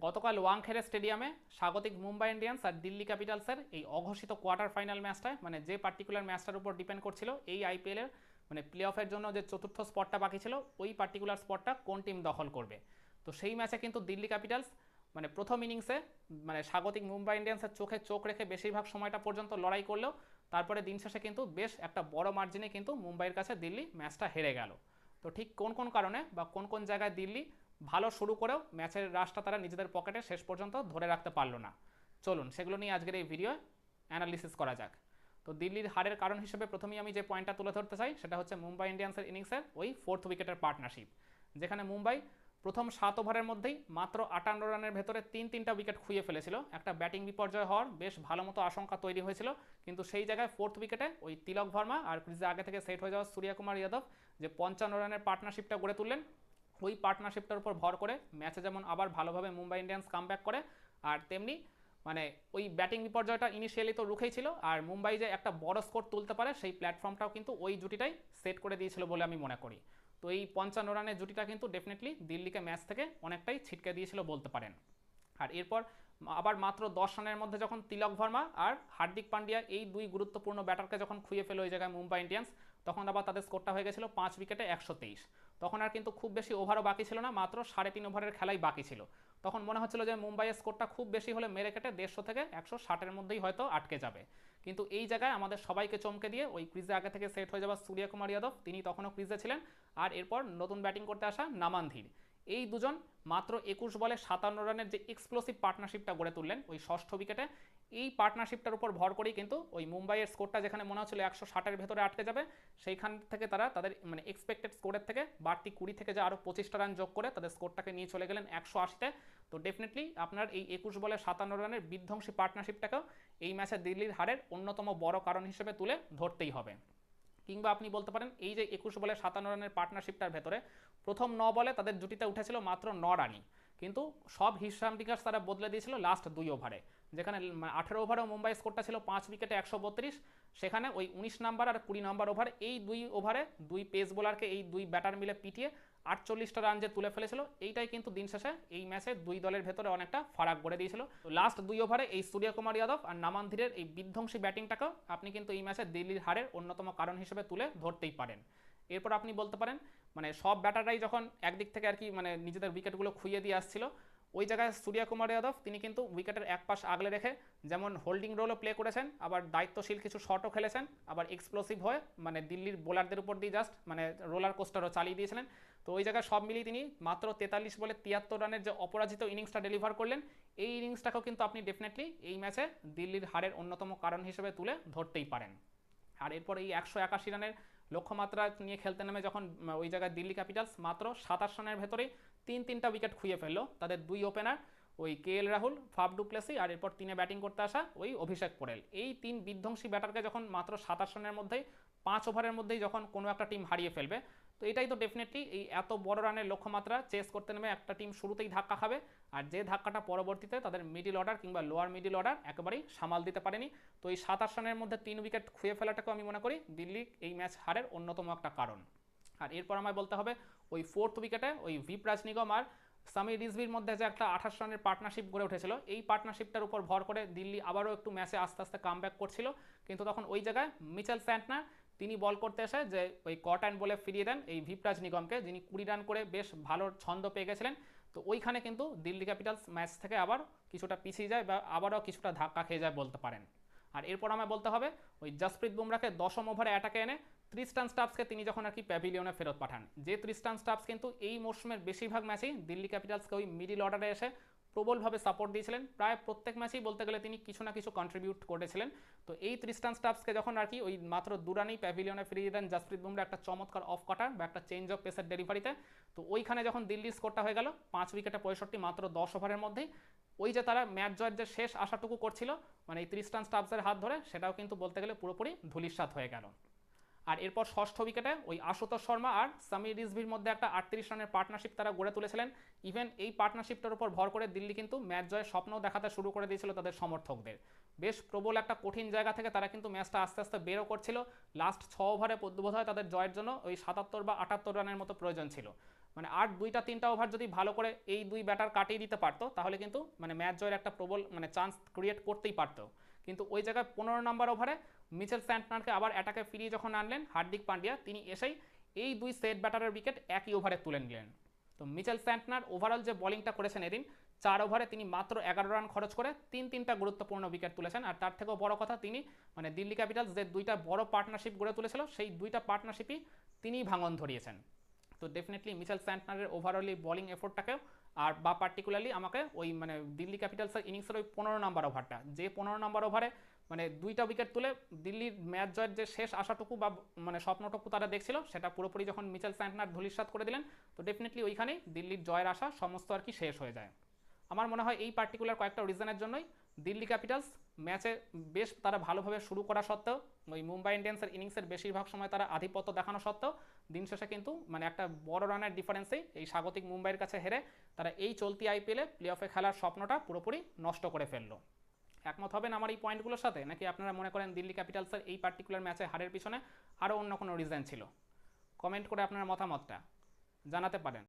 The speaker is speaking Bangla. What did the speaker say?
গতকাল ওয়াংখেড়ে স্টেডিয়ামে স্বাগতিক মুম্বাই ইন্ডিয়ান্স আর দিল্লি ক্যাপিটালসের এই অঘোষিত কোয়ার্টার ফাইনাল ম্যাচটায় মানে যে পার্টিকুলার ম্যাচটার উপর ডিপেন্ড করছিল, এই আইপিএলের মানে প্লে অফের জন্য যে চতুর্থ স্পটটা বাকি ছিল, ওই পার্টিকুলার স্পটটা কোন টিম দখল করবে? তো সেই ম্যাচে কিন্তু দিল্লি ক্যাপিটালস মানে প্রথম ইনিংসে মানে স্বাগতিক মুম্বাই ইন্ডিয়ান্সের চোখে চোখ রেখে বেশিরভাগ সময়টা পর্যন্ত লড়াই করলেও, তারপরে দিন শেষে কিন্তু বেশ একটা বড় মার্জিনে কিন্তু মুম্বাইয়ের কাছে দিল্লি ম্যাচটা হেরে গেল। তো ঠিক কোন কোন কারণে বা কোন কোন জায়গায় দিল্লি ভালো শুরু করেও ম্যাচের রাশটা তারা নিজেদের পকেটে শেষ পর্যন্ত ধরে রাখতে পারল না। চলুন, সেগুলো নিয়ে আজকের এই ভিডিও অ্যানালিসিস করা যাক। তো দিল্লির হারের কারণ হিসেবে প্রথমেই আমি যে পয়েন্টটা তুলে ধরতে চাই, সেটা হচ্ছে মুম্বাই ইন্ডিয়ান্সের ইনিংসের ওই ফোর্থ উইকেটের পার্টনারশিপ যেখানে মুম্বাই প্রথম সাত ওভারের মধ্যেই মাত্র আটান্ন রানের ভেতরে তিন তিনটা উইকেট খুইয়ে ফেলেছিল। একটা ব্যাটিং বিপর্যয় হওয়ার বেশ ভালো মতো আশঙ্কা তৈরি হয়েছিল, কিন্তু সেই জায়গায় ফোর্থ উইকেটে ওই তিলক ভার্মা আর ক্রিজে আগে থেকে সেট হয়ে যাওয়া সূর্যকুমার যাদব যে পঞ্চান্ন রানের পার্টনারশিপটা গড়ে তুললেন ওই পার্টনারশিপটার উপর ভর করে ম্যাচে যেমন আবার ভালোভাবে মুম্বাই ইন্ডিয়ান্স কাম করে, আর তেমনি মানে ওই ব্যাটিং বিপর্যয়টা ইনিশিয়ালি তো রুখেই ছিল, আর মুম্বাই যে একটা বড় স্কোর তুলতে পারে সেই প্ল্যাটফর্মটাও কিন্তু ওই জুটিটাই সেট করে দিয়েছিল বলে আমি মনে করি। তো এই পঞ্চান্ন রানের জুটিটা কিন্তু ডেফিনেটলি দিল্লিকে ম্যাচ থেকে অনেকটাই ছিটকে দিয়েছিল বলতে পারেন। আর এরপর আবার মাত্র দশ রানের মধ্যে যখন তিলক ভার্মা আর হার্দিক পান্ডিয়া এই দুই গুরুত্বপূর্ণ ব্যাটারকে যখন খুঁয়ে ফেলো ওই জায়গায় মুম্বাই ইন্ডিয়ান্স, তখন আবার তাদের স্কোরটা হয়ে গেছিল পাঁচ উইকেটে একশো তেইশ। তখন আর কিন্তু খুব বেশি ওভারও বাকি ছিল না, মাত্র সাড়ে তিন ওভারের খেলাই বাকি ছিল। তখন মনে হচ্ছিল যে মুম্বাইয়ের স্কোরটা খুব বেশি হলে মেরে কেটে দেড়শো থেকে একশো ষাটের মধ্যেই হয়তো আটকে যাবে। কিন্তু এই জায়গায় আমাদের সবাইকে চমকে দিয়ে ওই ক্রিজে আগে থেকে সেট হয়ে যাওয়া সূর্যকুমার যাদব, তিনি তখনও ক্রিজে ছিলেন। আর এরপর নতুন ব্যাটিং করতে আসা নামানধীর। এই দুজন মাত্র একুশ বলে সাতান্ন রানের যে এক্সপ্লোসিভ পার্টনারশিপটা গড়ে তুললেন ওই ষষ্ঠ উইকেটে এই পার্টনারশিপটার উপর ভর করেই কিন্তু ওই মুম্বাইয়ের স্কোরটা যেখানে মনে হচ্ছিল একশো ষাটের ভেতরে আটকে যাবে, সেইখান থেকে তারা তাদের মানে এক্সপেক্টেড স্কোরের থেকে বাড়তি কুড়ি থেকে যে আরও পঁচিশটা রান যোগ করে তাদের স্কোরটাকে নিয়ে চলে গেলেন একশো আশিতে। তো ডেফিনেটলি আপনার এই একুশ বলে সাতান্ন রানের বিধ্বংসী পার্টনারশিপটাকেও এই ম্যাচে দিল্লির হারের অন্যতম বড় কারণ হিসেবে তুলে ধরতেই হবে। কিংবা আপনি বলতে পারেন এই যে একুশ বলে সাতান্ন রানের পার্টনারশিপটার ভেতরে প্রথম ন বলে তাদের জুটিতে উঠেছিল মাত্র ন রানই। কিন্তু সব হিসাব নিকাশ তারা বদলে দিয়েছিল লাস্ট দুই ওভারে যেখানে আঠেরো ওভারেও মুম্বাই স্কোরটা ছিল পাঁচ উইকেটে একশো বত্রিশ। সেখানে ওই উনিশ নাম্বার আর কুড়ি নাম্বার ওভার এই দুই ওভারে দুই পেস বোলারকে এই দুই ব্যাটার মিলে পিটিয়ে আটচল্লিশটা রান যে তুলে ফেলেছিল, এইটাই কিন্তু দিন শেষে, এই ম্যাচে দুই দলের ভেতরে অনেকটা ফারাক করে দিয়েছিল। লাস্ট দুই ওভারে এই সূর্যকুমার যাদব আর নামানধীরের এই বিধ্বংসী ব্যাটিংটাকেও আপনি কিন্তু এই ম্যাচে দিল্লির হারের অন্যতম কারণ হিসেবে তুলে ধরতেই পারেন। এরপর আপনি বলতে পারেন মানে সব ব্যাটাররাই যখন একদিক থেকে আর কি মানে নিজেদের উইকেটগুলো খুইয়ে দিয়ে আসছিল ওই জায়গায় সূর্যকুমার যাদব, তিনি কিন্তু উইকেটের এক পাশ আগলে রেখে যেমন হোল্ডিং রোলও প্লে করেছেন, আবার দায়িত্বশীল কিছু শটও খেলেছেন, আবার এক্সপ্লোসিভ হয়ে মানে দিল্লির বোলারদের উপর দিয়ে জাস্ট মানে রোলার কোস্টারও চালিয়ে দিয়েছিলেন। তো ওই জায়গায় সব মিলিয়ে তিনি মাত্র তেতাল্লিশ বলে তিয়াত্তর রানের যে অপরাজিত ইনিংসটা ডেলিভার করলেন, এই ইনিংসটাকেও কিন্তু আপনি ডেফিনেটলি এই ম্যাচে দিল্লির হারের অন্যতম কারণ হিসেবে তুলে ধরতেই পারেন। আর এরপর এই একশো একাশি রানের লক্ষ্যমাত্রা নিয়ে খেলতে নেমে যখন ওই জায়গায় দিল্লি ক্যাপিটালস মাত্র সাতাশ রানের ভেতরেই তিন তিনটা উইকেট খুঁয়ে ফেলল। তাদের দুই ওপেনার ওই K L Rahul, Faf du Plessis আর এরপর তিনে ব্যাটিং করতে আসা ওই অভিষেক পোরেল। এই তিন বিধ্বংসী ব্যাটারকে যখন মাত্র সাতাশ রানের মধ্যেই পাঁচ ওভারের মধ্যেই যখন কোনো একটা টিম হারিয়ে ফেলবে, তো এটাই তো ডেফিনেটলি এই এত বড় রানের লক্ষ্যমাত্রা চেস করতে নেমে একটা টিম শুরুতেই ধাক্কা খাবে, আর যে ধাক্কাটা পরবর্তীতে তাদের মিডিল অর্ডার কিংবা লোয়ার মিডিল অর্ডার একেবারেই সামাল দিতে পারেনি। তো এই সাতাশ রানের মধ্যে তিন উইকেট খুঁয়ে ফেলাটাকেও আমি মনে করি, দিল্লি এই ম্যাচ হারের অন্যতম একটা কারণ। আর এরপর আমায় বলতে হবে, ওই ফোর্থ উইকেটে ওই ভিপ রাজনিগম আর সামি রিজভির মধ্যে যে একটা আঠাশ রানের পার্টনারশিপ গড়ে উঠেছিল, এই পার্টনারশিপটার উপর ভর করে দিল্লি আবারও একটু ম্যাচে আস্তে আস্তে কাম করছিল। কিন্তু তখন ওই জায়গায় মিচেল স্যান্টনা তিনি বল করতে এসে যে ওই কট অ্যান্ড বলে ফিরিয়ে দেন এই ভিপরাজ নিগমকে যিনি কুড়ি রান করে বেশ ভালো ছন্দ পেয়ে গেছিলেন। তো ওইখানে কিন্তু দিল্লি ক্যাপিটালস ম্যাচ থেকে আবার কিছুটা পিছিয়ে যায় বা আবারও কিছুটা ধাক্কা খেয়ে যায় বলতে পারেন। আর এরপর আমায় বলতে হবে, ওই জসপ্রীত বুমরাকে দশম ওভারে অ্যাটাকে এনে ত্রিস্টান স্টাফসকে তিনি যখন আর কি প্যাভিলিয়নে ফেরত পাঠান। যে ত্রিস্টান স্টাফস কিন্তু এই মরশুমের বেশিরভাগ ম্যাচেই দিল্লি ক্যাপিটালসকে ওই মিডিল অর্ডারে এসে প্রবলভাবে সাপোর্ট দিয়েছিলেন। প্রায় প্রত্যেক ম্যাচেই বলতে গেলে তিনি কিছু না কিছু কন্ট্রিবিউট করেছিলেন। তো এই ত্রিস্টান স্টাফসকে যখন আর কি ওই মাত্র দুরানেই প্যাভিলিয়নে ফিরিয়ে দেন জাসপ্রীত বুমরা একটা চমৎকার অফ কাটার বা একটা চেঞ্জ অফ পেসের ডেলিভারিতে তো। ওইখানে যখন দিল্লির স্কোরটা হয়ে গেল, পাঁচ উইকেটে পঁয়ষট্টি, মাত্র দশ ওভারের মধ্যেই। ওই যে তারা ম্যাচ জয়ের যে শেষ আশাটুকু করছিল মানে এই ত্রিস্টান স্টাফসের হাত ধরে, সেটাও কিন্তু বলতে গেলে পুরোপুরি ধুলিস্বাত হয়ে গেল। আর এরপর ষষ্ঠ উইকেটে ওই আশুতোষ শর্মা আর সামির রিজভির মধ্যে একটা আটত্রিশ রানের পার্টনারশিপ তারা গড়ে তুলেছিলেন। ইভেন এই পার্টনারশিপটার উপর ভর করে দিল্লি কিন্তু ম্যাচ জয়ের স্বপ্নও দেখাতে শুরু করে দিয়েছিল তাদের সমর্থকদের। বেশ প্রবল একটা কঠিন জায়গা থেকে তারা কিন্তু ম্যাচটা আস্তে আস্তে বেরো করছিল। লাস্ট ছ ওভারে বোধ হয় তাদের জয়ের জন্য ওই সাতাত্তর বা আটাত্তর রানের মতো প্রয়োজন ছিল। মানে আর দুইটা, তিনটা ওভার যদি ভালো করে এই দুই ব্যাটার কাটিয়ে দিতে পারতো, তাহলে কিন্তু মানে ম্যাচ জয়ের একটা প্রবল মানে চান্স ক্রিয়েট করতেই পারতো। কিন্তু ওই জায়গায় পনেরো নম্বর ওভারে মিচেল স্যান্টনারকে আবার অ্যাটাকে ফিরিয়ে যখন আনলেন, হার্দিক পান্ডিয়া, তিনি এসেই এই দুই সেট ব্যাটারের উইকেট একই ওভারে তুলে নিলেন। তো মিচেল স্যান্টনার ওভারঅল যে বোলিংটা করেছেন এদিন, চার ওভারে তিনি মাত্র এগারো রান খরচ করে তিন তিনটা গুরুত্বপূর্ণ উইকেট তুলেছেন। আর তার থেকেও বড় কথা, তিনি মানে দিল্লি ক্যাপিটালস যে দুইটা বড় পার্টনারশিপ গড়ে তুলেছিল, সেই দুইটা পার্টনারশিপই তিনিই ভাঙন ধরিয়েছেন। তো ডেফিনেটলি মিচেল স্যান্টনারের ওভারঅলি বোলিং এফোর্টটাকেও আর বা পার্টিকুলারলি আমাকে ওই মানে দিল্লি ক্যাপিটালসের ইনিংসের ওই পনেরো নাম্বার ওভারটা যে পনেরো নাম্বার ওভারে মানে দুইটা উইকেট তুলে দিল্লির ম্যাচ জয়ের যে শেষ আশাটুকু বা মানে স্বপ্নটুকু তারা দেখছিল, সেটা পুরোপুরি যখন মিচেল স্যান্টনার ধূলিসাৎ করে দিলেন, তো ডেফিনেটলি ওইখানেই দিল্লির জয়ের আশা সমস্ত আর কি শেষ হয়ে যায়। আমার মনে হয় এই পার্টিকুলার কয়েকটা রিজনের জন্যই দিল্লি ক্যাপিটালস। ম্যাচে বেশ তারা ভালোভাবে শুরু করা সত্ত্বেও, ওই মুম্বাই ইন্ডিয়ান্সের ইনিংসের বেশিরভাগ সময় তারা আধিপত্য দেখানো সত্ত্বেও, দিন শেষে কিন্তু মানে একটা বড় রানের ডিফারেন্সেই এই স্বাগতিক মুম্বাইয়ের কাছে হেরে তারা এই চলতি আইপিএলে প্লে অফে খেলার স্বপ্নটা পুরোপুরি নষ্ট করে ফেলল। একমত হবেন আমার এই পয়েন্টগুলোর সাথে, নাকি আপনারা মনে করেন দিল্লি ক্যাপিটালসের এই পার্টিকুলার ম্যাচে হারের পিছনে আরও অন্য কোনো রিজন ছিল? কমেন্ট করে আপনার মতামতটা জানাতে পারেন।